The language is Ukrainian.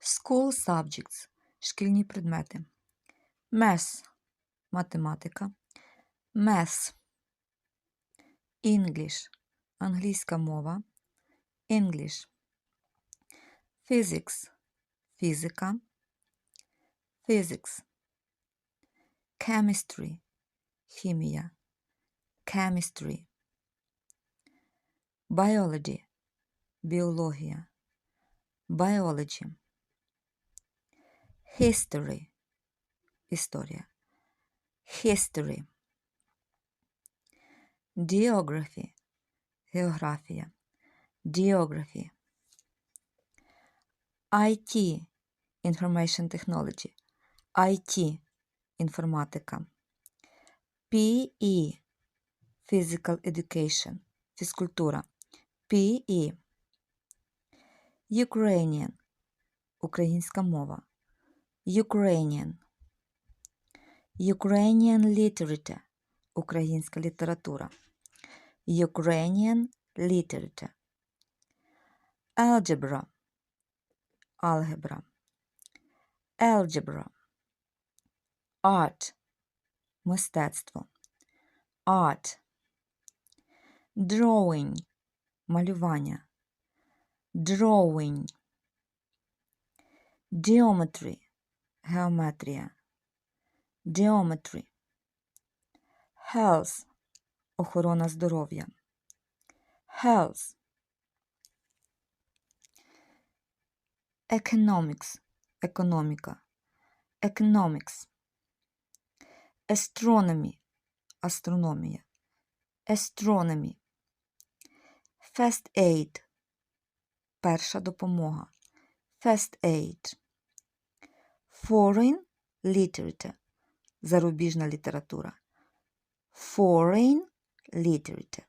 School subjects шкільні предмети. Math математика. Math English англійська мова. English Physics фізика. Physics Chemistry хімія. Chemistry Biology біологія. Biology History історія. History Geography географія. Geography IT Information Technology. IT інформатика. PE Physical Education фізкультура. PE Ukrainian українська мова. Ukrainian Ukrainian literature українська література. Ukrainian literature Algebra алгебра. Algebra Art мистецтво. Art Drawing малювання. Drawing Geometry геометрія. Geometry Health охорона здоров'я. Health Economics економіка. Economics Astronomy астрономія. Astronomy First aid перша допомога. First aid Foreign literature зарубіжна література. Foreign literature